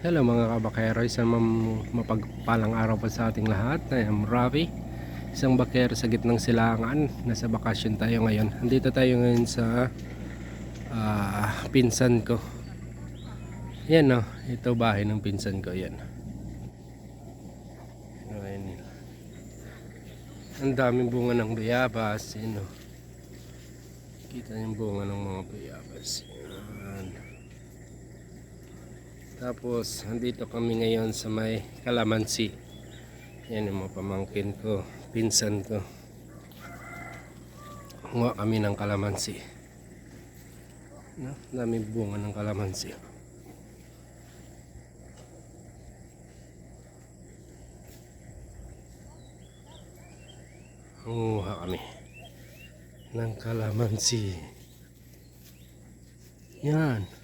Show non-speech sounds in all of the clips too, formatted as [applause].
Hello mga kabakero, isang mapagpalang araw pa sa ating lahat. I am Ravi, isang bakero sa gitnang silangan. Nasa bakasyon tayo ngayon. Andito tayo ngayon sa ah, pinsan ko. Yan no, ito bahay ng pinsan ko. Yan. Ano yun nila. Ang daming bunga ng bayabas. Yan no. Kita yung bunga ng mga bayabas. Yan. Tapos, andito kami ngayon sa may Kalamansi. Yan yung mga pamangkin ko, pinsan ko. Kuha kami ng kalamansi. No? Dami bunga ng kalamansi. Nguha kami ng kalamansi. Yan.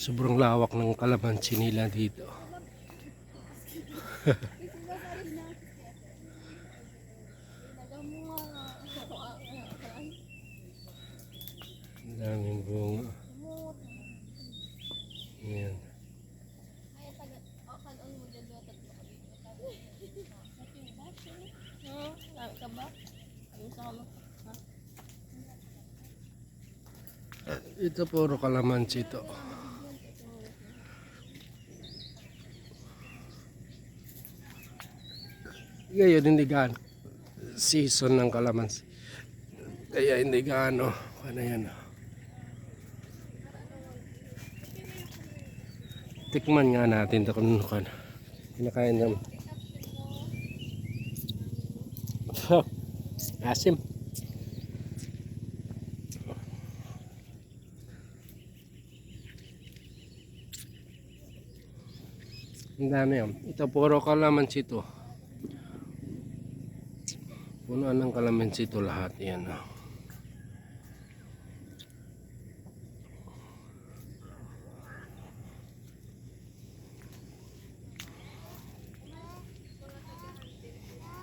Sobrang lawak ng kalamansi nila dito. [laughs] Daming bunga. Yan. Ito puro kalamansi ito. Ngayon hindi gaano season ng kalamansi. Kaya hindi gaano ano yan. Tikman nga natin ito kung ano. Kinakain naman. Asim. Ang dami yan. Ito puro kalamansi ito. Punuan ng kalamansi ito lahat. Yan. ah.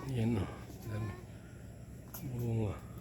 Yan o. Dami. Bunga.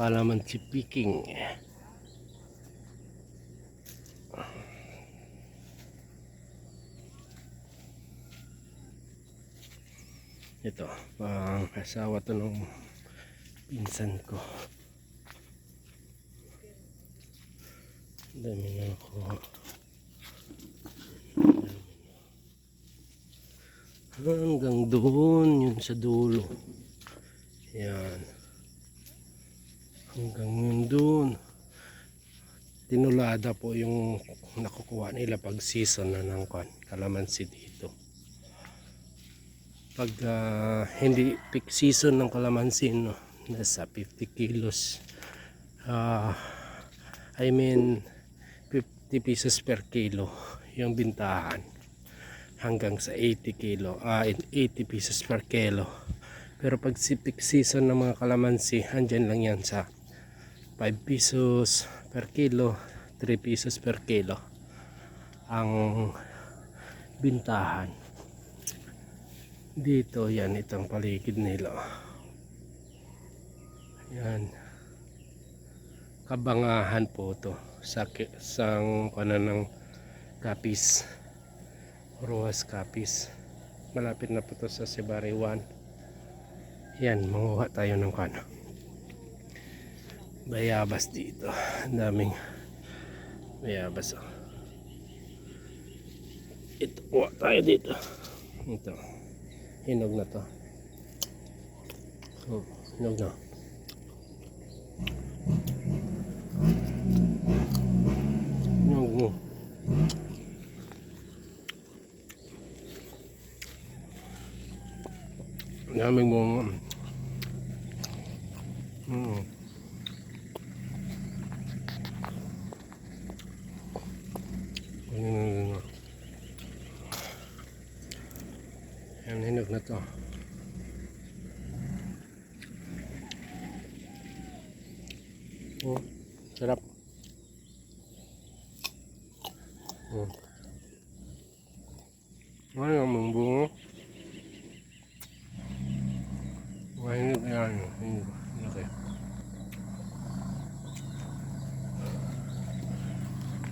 Kalamansi picking. Ito, pang asawa to ng pinsan ko. Dami na ako. Hanggang doon, yun sa dulo. Yan. Hanggang yun. Tinulada po yung nakukuha nila pag season na ng kwan, kalamansi dito. Pag ah, hindi peak season ng kalamansi no, nasa 50 kilos. Ah I mean 50 pesos per kilo yung bintahan. Hanggang sa 80 kilo ah 80 pesos per kilo. Pero pag si peak season ng mga kalamansi andyan lang yan sa 5 pesos per kilo 3 pesos per kilo ang bintahan. Dito yan itong paligid nila. Yan. Kabangahan po to sa sang kanan ng kapis ruas kapis malapit na po to sa Sibari 1 yan manguha tayo ng kano bayabas dito daming bayabas oh. ito kuha tayo dito ito Hinog na to. Hmm, hinog na. Hinog mo. Daming bunga. Mm. Mm. Yan, hinog na to. Oh, sarap. Oh. Ay, ang mga bunga. Mahinog yan. Hinog. Laki.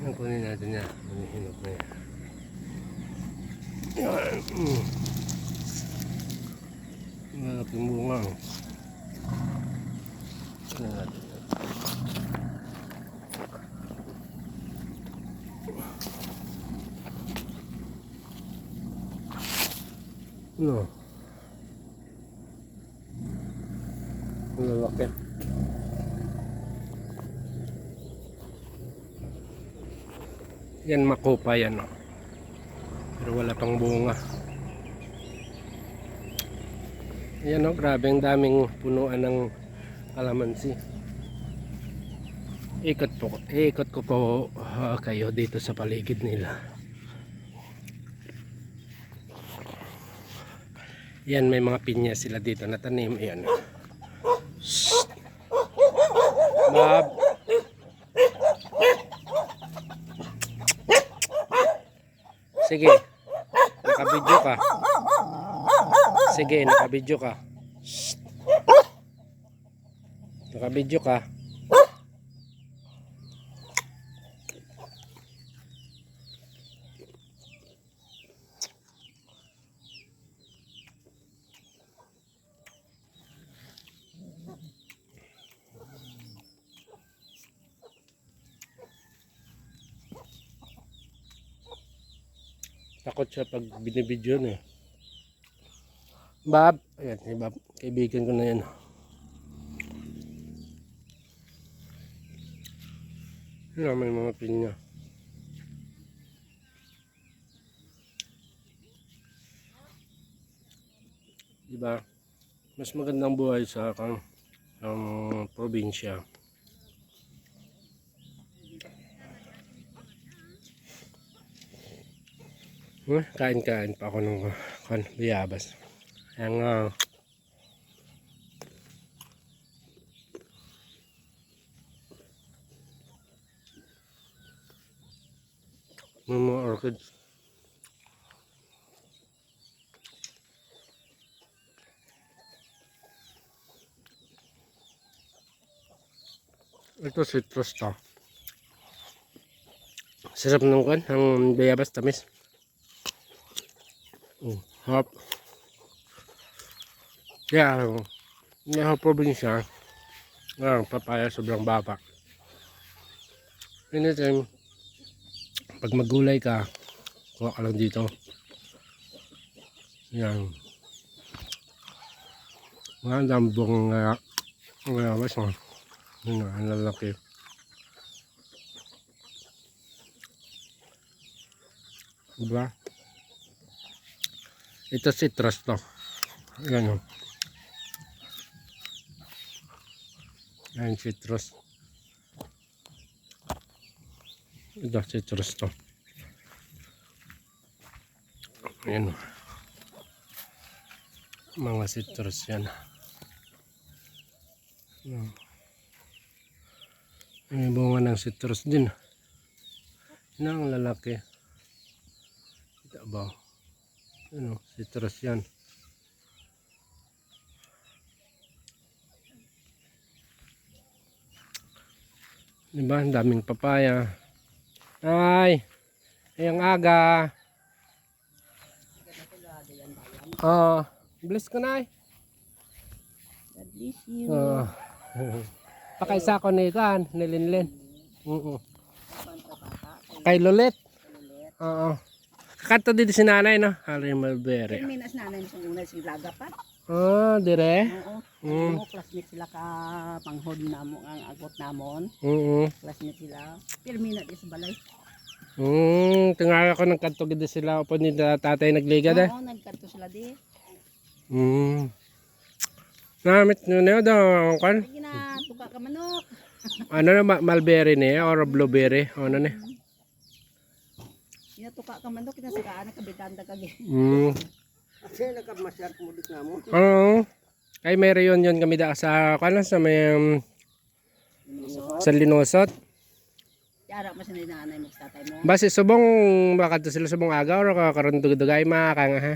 Yan, kunin natin yan. Hinog na yan. Yan. Mm. Malaking bunga. oh. Tingnan natin. No. Ang lalaki. Yan makopa yan. Oh. Pero wala pang bunga. Yan oh, grabe ang daming punuan ng kalamansi. Ikot po, ikot ko po ah, kayo dito sa paligid nila. Yan may mga pinya sila dito na tanim. Yan. Shh. Bob. Sige. Nakabidyo ka. Sige, nakabidyo ka. Shh. Nakabidyo ka. Takot siya pag binibidyo na eh. Bob. Ayan, si Bob. Kaibigan ko na yan. Yan, may mga pinya. Diba? Mas magandang buhay sa kang ang probinsya. Kain-kain pa ako ng kan biyabas. Ang uh, may mga orchids. Ito citrus to. Sarap ng kan, ang bayabas tamis. Mm, hop. Yeah, yung yeah, probinsya, ang papaya sobrang baba. Anytime, pag magulay ka, kuha ka lang dito. Yan. Mga dambong nga, nga, mas mo. Yun na, ang lalaki. Diba? Ito citrus to. Ayan o. Ayan citrus. Ito citrus to. Ayan. Mga citrus yan. May bunga ng citrus din. Yan ang lalaki. Kita ba? Ano, citrus yan. Diba? Ang daming papaya. Ay! Ayang aga. Oh, bless ka na God bless you. Oh. [laughs] Pakaisa ko ni kan, nilinlin. Oo. Panta bata, Kay Lolet. ulit. Oo. Kakanto din si nanay, no? Malbere. Pero minas nanay sa una si Laga pa. Ah, dire. Oo. Mm. Oo, classmate sila ka panghod na mo ang agot namon. Mm Classmate sila. Pero minat is balay. Hmm, tingala ko ng kanto gid sila upo ni ta- tatay nagliga de. Oo, nagkanto sila di. Hmm. Namit nyo na daw kan. Lagi na tuka ka manok. [laughs] Ano na mulberry ni or blueberry? Ano ni? Kinatuka ka manok, kinasukaan na kabitanda kagi. Hmm. Kasi nagkamasyar kumudik na mo. Oo. Kay may reunion kami da sa kan sa may um, sa Linosot. Yara mo sinay nanay mo sa tatay mo. Base subong makadto sila subong aga or karon dugay makanga ha.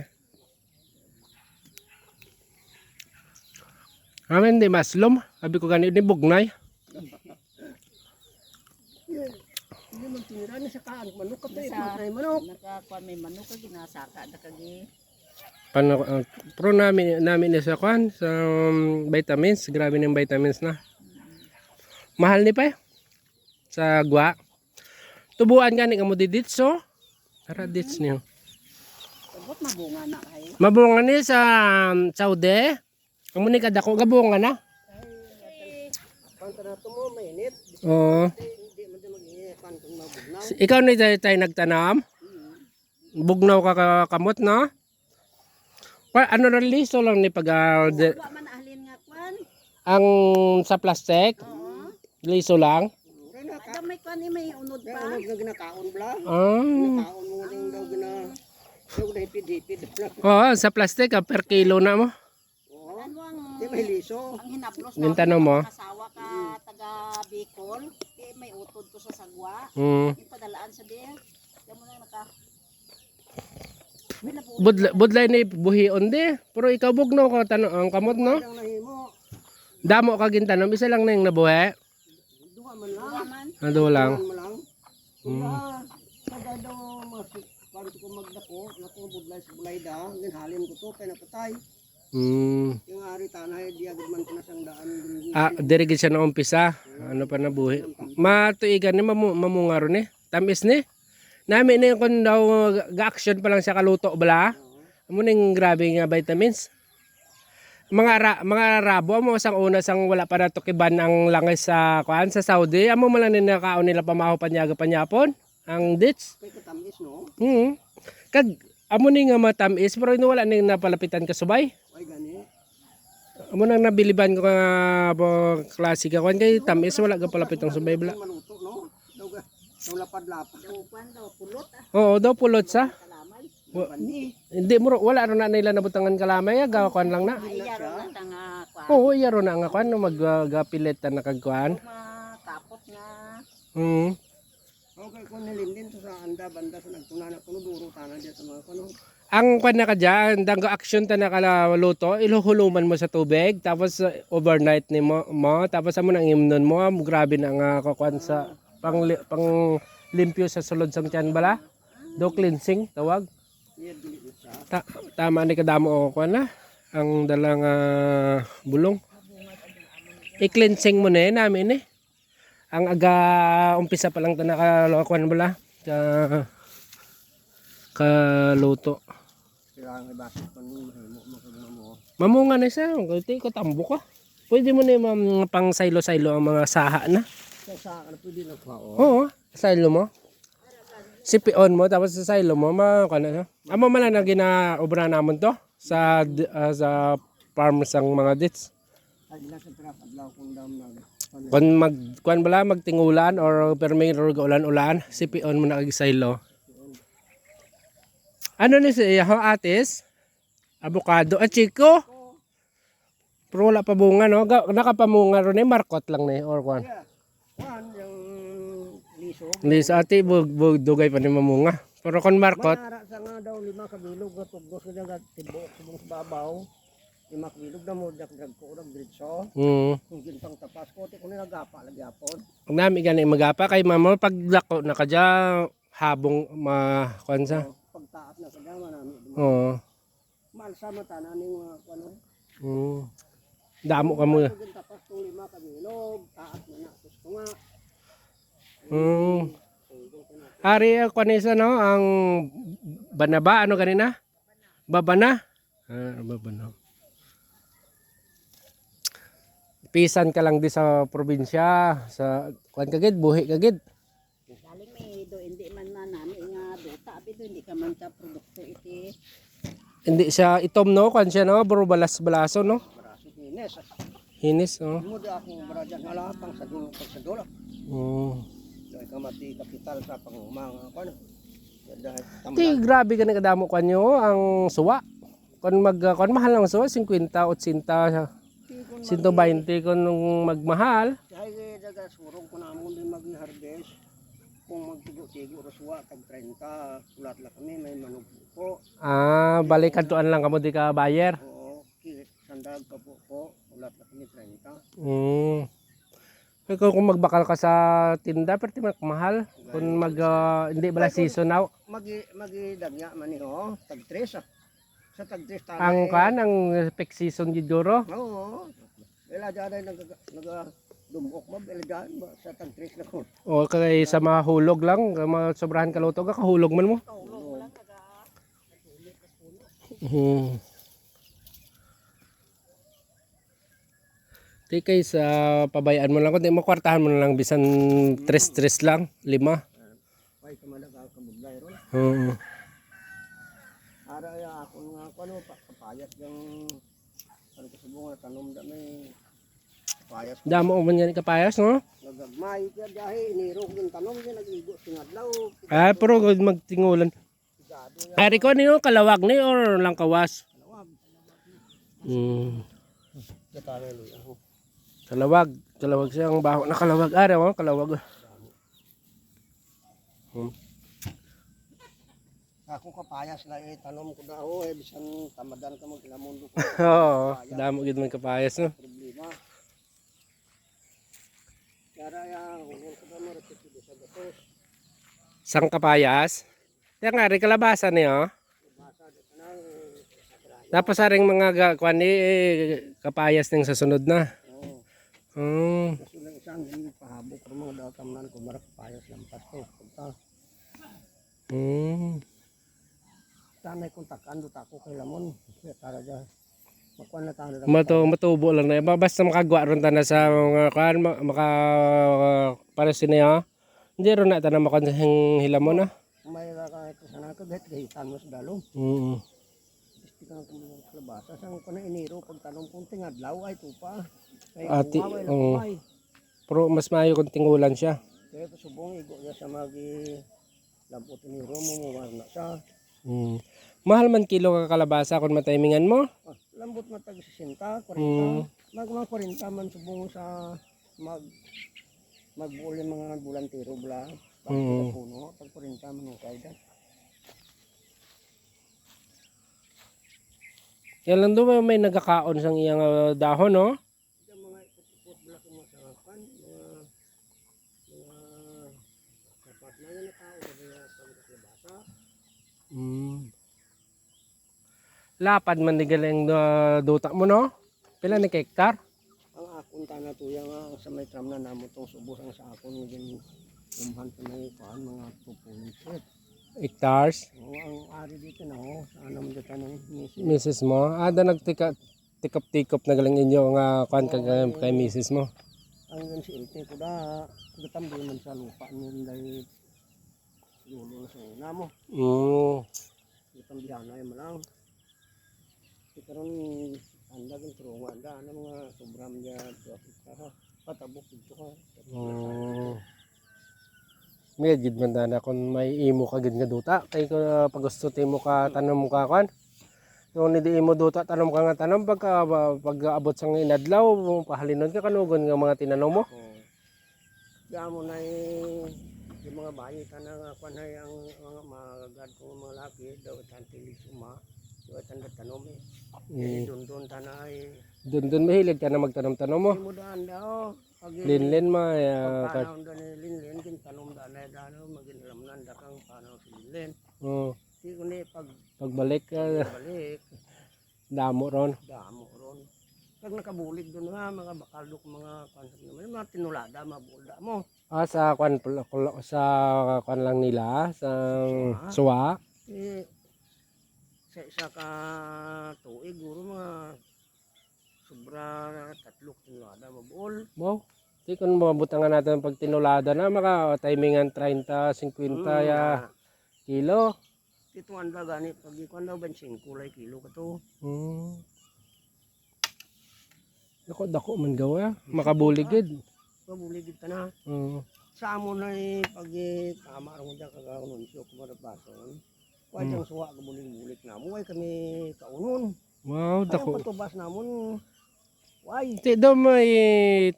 Amen di maslom. Sabi ko gani ni bugnay. Hindi man tinira na sa kaan. Manok ka sa manok. Nakakuha may manok ka ginasaka na kagi. Pano, uh, pro namin namin ni sa kwan sa um, vitamins, grabe ng vitamins na. Mahal ni pa eh. Sa gwa. Tubuan gani kamo di ditso. Tara dits niyo. Mabunga na kayo. Mabunga ni sa um, Saudi. Amo ni kadako gabunga na. Pantara to mo mainit. Oo. Ikaw ni tayo, tayo nagtanam. Bugnaw ka ka- kamot na. Pa, ano na liso lang ni pag de- Wa man ahlin nga kwan. ang sa plastic. Oo. Liso lang. Ada may kwan ni may unod pa. Unod nga ginakaon bla. Ah. Kaon mo ning daw gina. Daw na hipid-hipid. Oo, sa plastic ah, per kilo na mo. Ano ang Di may liso. Ang hinaplos Yung tanong mo. Asawa ka taga Bicol. Kaya may utod to sa sagwa. Mm. Yung padalaan sa dir. Diyan mo na naka. Budla, budlay ni buhion di. Pero ikaw bugnaw ka tanong ang kamot no. Damo ka gintanom isa lang na yung nabuhi. Duha man lang. Duha lang. Kaya kada daw mas parang ko magdako. Naku budlay sa bulay da. Ginhalin ko to. Napatay. Mm. Yung ari tanay. Di agad man kinasang daan. Ah, diri gid siya na umpisa. Ano pa nabuhi. Matuigan ni mamu, mamungaro ni. Tamis ni. Nami ni kun daw ga-action pa lang siya kaluto bala. Amo ning grabe nga vitamins. Mga ra, mga rabo mo sang una sang wala pa natukiban ang langis sa kuan sa Saudi. Amo man lang ni nakaon nila pamaho panyaga panyapon ang ditch. Katamis no. Hmm. Kag amo ni nga matamis pero ino wala ning napalapitan ka subay. Ay gani. Amo nang nabiliban ko nga po klase ka kwan kay tamis wala ka palapit ang subay bala. Maluto no. Daw ga. Daw lapad-lapad. Daw kwan daw pulot ah. Oo, daw pulot sa. Kalamay. Hindi mo wala ro na nila nabutangan kalamay ah, gawa kwan lang na. Iyaro na tanga kwan. Oo, iyaro na nga kwan no maggapilit na kagkuan. Matapot nga. Hmm. Okay, kung nilindin to sa anda, banda sa nagtunana, kuno duro tanan dyan sa mga kuno. Ang kwan na ka dyan, danggo action ta na kala luto, iluhuluman mo sa tubig, tapos uh, overnight ni mo, mo tapos amo nang imnon mo, ah, grabe na nga kakwan sa pang, pang limpyo sa sulod sang tiyan bala. Do cleansing tawag. Ta- tama ni kadamo o ko na ang dalang ah, bulong. I-cleansing mo na eh, namin eh. Ang aga umpisa pa lang ta nakalokuan bala. Ka kaluto. Mamunga na siya. Kuti ko tambo ka. Pwede mo na yung pang silo-silo ang mga saha na. Sa ano pwede na pa oh. Oo, silo mo. Sipion mo tapos sa silo mo ma kana na. Amo man lang na ginaobra namon to sa ah, sa farm sang mga dits. Kung. Ano? Mag kuan bala magtingulan or pero may ulan-ulan, sipion mo na kag silo. Ano ni siya ho atis? Avocado at chico. Pero wala pa bunga no. Ga- Nakapamunga ron ni markot lang ni or kuan. Yeah. Kuan yung liso. Lis ati bug, bug dugay pa ni mamunga. Pero kon markot, Manara sa nga daw lima ka bilog nga tugos nga nga tibok subong sa babaw. Lima ka bilog na mo dagdag ko ora diretso. mm, Kung gintang tapas ko ti ko nilagapa lagi apon. ang nami gani magapa kay mama pag dako na kadya habong ma kuan sa. Pagtaas na sa gama namin. Oo. Malsa mata na ning mga kuno. Mm. Damo ka mo. Kung tapas tong lima ka bilog, taas na na. Mm. Ari ako kanisa no ang banaba ano ganina? Babana. Ah, babana. Pisan ka lang di sa probinsya sa kuan kagid buhi kagid. Galing may do hindi man na nami nga duta abi do hindi ka man ka produkto iti Hindi siya itom no kuan siya no bro balas balaso no. Ines. Hinis no. Mo di akong barajan nga lapang sa dulo pag sa dulo. Mm. Dahil ka mati kapital sa pangumang ako ano. Dahil Ti grabe ka kadamo kuan nyo ang suwa. Kun mag kun mahal ang suwa 50 80 120 kun nung magmahal. Dahil daga surong ko na mo din mag-harvest. Kung magtigo-tigo rasuwa tag 30 ulat lang kami may manok po. Ah, balik kantuan lang kamo di ka buyer. Oo, sandag ka po po ulat lang kami 30. Mm. Kaya kung magbakal ka sa tinda, pero mahal. Kung mag, ah, hindi bala season now. Magi magidagya man ni ho tag 3 ah. Sa tag 3 tala. Ang eh. kan, ang peak season giduro. Oo. Wala dyan ay nag nag dumok mo wala dyan ba sa tag 3 na ko. O kay sa mga hulog lang, mga sobrahan kalutog, kahulog man mo. Hmm. Di kay sa pabayaan mo lang, kundi mo kwartahan mo na lang bisan tres-tres lang, lima. Ay kamalaga ka budlay ron. Oo. Ara ya ako nga ko ano pa kapayat yung ano ko subong tanom da may kapayat Damo man yan kapayas, no? nagagmay kaya dahi iniro yung tanom niya nagigo tingadlaw Ah, pero kung magtingulan. Ari ko niyo kalawag ni or lang kawas? kalawag. Hmm. Katara lo ako. Kalawag. Kalawag siya ang baho na kalawag. Ari mo, kalawag. Hmm. Ako kapayas na eh tanom ko na oh eh bisan tamadan ka mo kinamundo ko [laughs] Oo, damo gid man kapayas, no? problema. Kaya ya kung ko na mo sa gatos. Sang kapayas. Yang nga rin kalabasan niyo. Kanang Tapos aring mga ga- kwan eh, kapayas ning sa sunod na. Oh kasi lang isang hindi pahabok ko mga datam nan ko marak payas lang pasto. Pagka Hmm. sanay kong takan do tako kay lamon. Tara ja. Makuan na tayo Mato matubo lang na. Ba- Basta makagwa ron ta na sa mga kwan ma- maka para siniya. Hindi ron na ta na makonseng hilamon na. May ra ka ito sana ka gahit gahitan mo sa dalong. Hmm. Gusto ka na kumulong sa labasa. Sang ko na iniro pagtanong kung tingadlaw ay tupa. Ati, oo. Pero mas maayo kung tingulan siya. Kaya pasubong igo niya sa magi lampot ni Romo mo na siya. Hmm. Mahal man kilo ka kalabasa kung matimingan mo. Ah, lambot na tag 60, 40. Mm. Mag mga 40 man subong sa mag magbuol yung mga bulantero bla. Bakit Mm. puno, pag 40 man ang kayda. Yan lang doon may nagkakaon sang iyang ah, dahon, no? Yung mga ipot-ipot bla kung masakan, mga mga sapat na yung nakao na mga pangkasabasa. Mm. Lapad man di galing uh, duta mo, no? Pila ni hektar? Ang akong tana tuya nga sa may tram na namo tong subos ang sa akong naging umhan pa na ipaan mga 2.8. Hectares? Oo, ang ari dito na ho, sa anam dito ng misi. Mrs. mo? Ah, da nagtika tikop-tikop na galing inyo nga kwan ka kay, Mrs. mo. Ang gan si Ilte ko da, gatam di man sa lupa ni dahil lulo na sa una mo. Mm. Gatam bihana ay malang. Ito ron, anda gan turunga anda, ano mga sobram niya, traffic ka ha. Patabok dito ka. Mm. May gid man dana kung may imo ka gid nga duta kay ko uh, pag gusto timo ka tanom ka kwan. Yung hindi imo duta tanom ka nga tanom pagka pag abot sang inadlaw pahalinon ka kanugon nga mga tinanom mo. Oh. Kaya mo na eh, yung mga bayi ka na nga kwan ay ang mga magagad kong mga laki, daw tantilig suma, daw tanda tanom eh. Mm. Doon tanay. Dun dun mahilig ka na magtanom-tanom mo. Hindi mo daan daw. Linlin ma panahon doon ni Linlin, kin tanom daan ay daan magin alam da kang panahon si Linlin. oh, Di ko ni pag pagbalik ka balik, [laughs] damo ron. damo ron. Pag nakabulig doon nga, mga bakaldok, mga konsep naman, mga tinulada, mga bulda mo. Ah, sa kwan sa kwan lang nila, sa suwa. Eh, sa isa ka tuig, guro mga sobra tatlok tinulada, mabuol. Wow. Di kung mabutangan natin pag tinulada na, maka timingan 30, 50 ya kilo. Ito ang gani, pag ikuan daw bensin, kulay kilo ka to. Hmm. Dako, dako man gawa. Makabuligid. Pabuligid ka na. Hmm. Sa amo na eh, pag eh, tama rin mo dyan kaganunsyo, kumarabason. Huwag Hmm. yung suwa, kabulig-bulik na mo. Ay kami kaunon. Wow, dako. patubas namon. Why? Ti daw may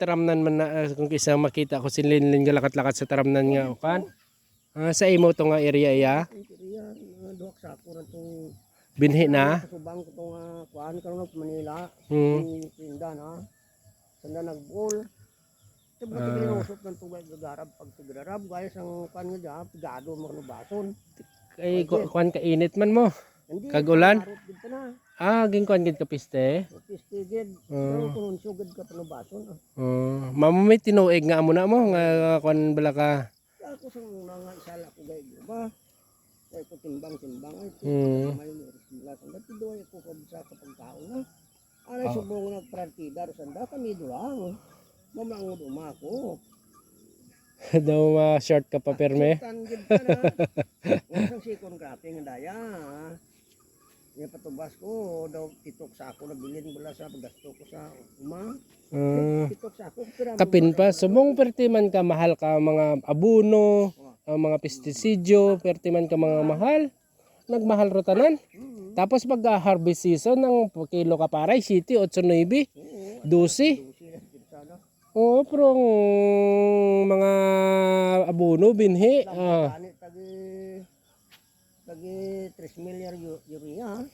taramnan man na ah, kung isa makita ko si Linlin galakat-lakat sa taramnan nga kan. Ah, sa imo to nga area Ang kiriya, mga duwak sa ako rin itong binhi na. kasubang ko itong uh, kuhaan ka rin Manila. Hmm. Tinda na. Sanda nag-bowl. Ito ba Ah. uh, tinusok ng tubay gagarab pag tigrarab. Gaya sang kuhaan nga dyan, pigado mga nubason. Kay ku- kuan ka init man mo. Hindi. Kag-ulan? Gid. Ah, ging kuan gid ka piste. Pistigid. Ah. Pero kung sugad ka panubason. Ah. Oh, mamo may tinuig nga amo na mo nga kuan bala ka. Ako sa mga isala ko gaya ba? Kaya ko timbang-timbang. Ay, Hmm. Sanda tidoy ako kabisa kapag tao na. Anay Ah. subong nagpartida. Sanda kami dulang. Mamangod umako. [laughs] daw ma short ka pa perme. [laughs] Wasang sikon ang daya. Yung patubas ko, daw titok sa ako na bilin bala sa paggasto ko sa uma. Ah, Titok sa ako. kapin pa sumong perti man ka mahal ka mga abono, ang mga pestisidyo, perti man ka mga mahal. Nagmahal ro tanan. Tapos pag ah, harvest season ng kilo ka paray, city 8 9 12. Oo. Pero ang mga abono binhi. Ah, tagi tagi 3 milyar urea.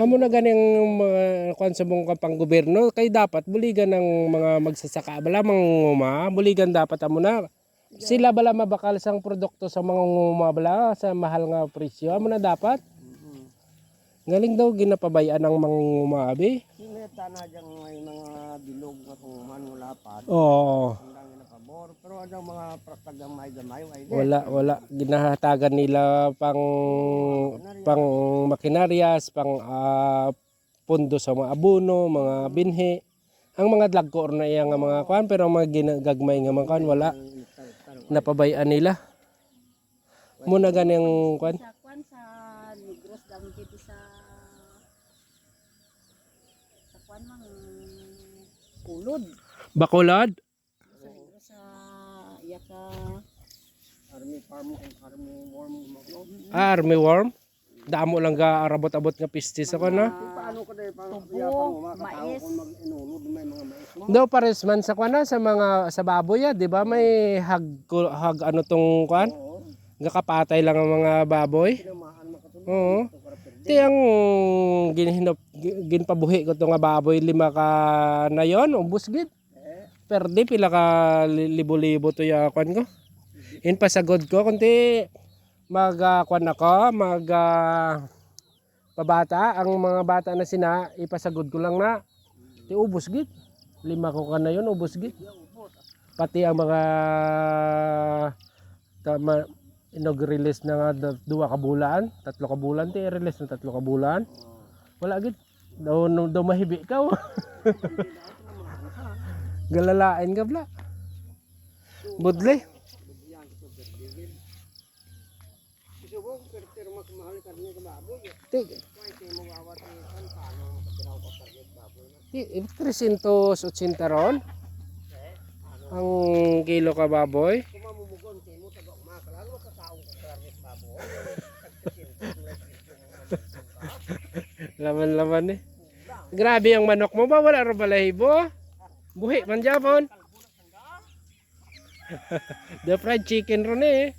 Amo na ganing mga kwan sa mong gobyerno kay dapat buligan ng mga magsasaka bala mga buligan dapat amo na sila bala mabakal sang produkto sa mga nguma bala sa mahal nga presyo amo na dapat. Galing daw ginapabayaan ng mga ngumabi Sineta na dyan may mga bilog nga kung man wala pa. oo. Ang dami na pabor. Pero ano mga pratag ang may gamay. Wala wala. Ginahatagan nila pang pang makinaryas pang ah, pundo sa mga abono mga binhi. Ang mga dlagkor na iya nga mga kwan pero ang mga ginagagmay nga mga kwan wala. Napabayaan nila. Muna ganyang kwan Sa kwan sa Negros daw dito sa sa kwan mang ulod. bakulad Sa sa yaka Army farm and army worm. Ah, army worm damo lang ga arabot-abot nga pistis ako na Paano ko dahil pang mais. kung mag-inulod may mga mais mo. daw pares man sa kwan na sa mga sa baboy ah, di ba may hag hag ano tong kwan Oo. gakapatay lang ang mga baboy. Oo. Ti ang ginhinop ginpabuhi ko to nga baboy lima ka na yon ubos gid. Perdi pila ka li- libo-libo to ya kwan ko. In pasagod ko kunti mag ah, kwan ako, mag ah, pabata ang mga bata na sina ipasagod ko lang na. Ti ubos gid. Lima ko ka na yon ubos gid. Pati ang mga tama inog-release na nga duwa ka bulan, tatlo ka bulan ti release na tatlo ka bulan. Wala gid. Daw no, daw mahibi ka. oh. [laughs] Galalain ka bla. Budle. yan ito perdigid. Gusto ko, pero pero mas Laman-laman eh. Grabe ang manok mo ba? Wala ro balahibo. Buhi man japon. [laughs] The fried chicken ron eh.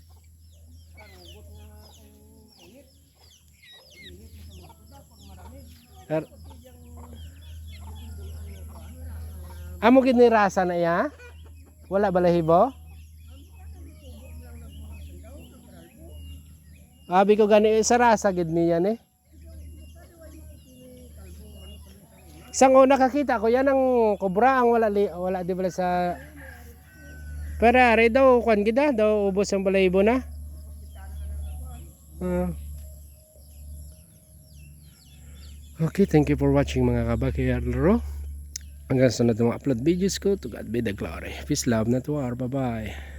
Amo gid ni rasa na ya? Wala balahibo? Abi ko gani sa rasa gid niya ni. Isang o nakakita ko, yan ang kobra ang wala, li, wala di sa... Pero are daw, kwan kita, daw ubos ang balaybo na. Ah. okay, thank you for watching mga kabakiyarlo. Hanggang sa na mga upload videos ko, to God be the glory. Peace, love, not war. Bye-bye.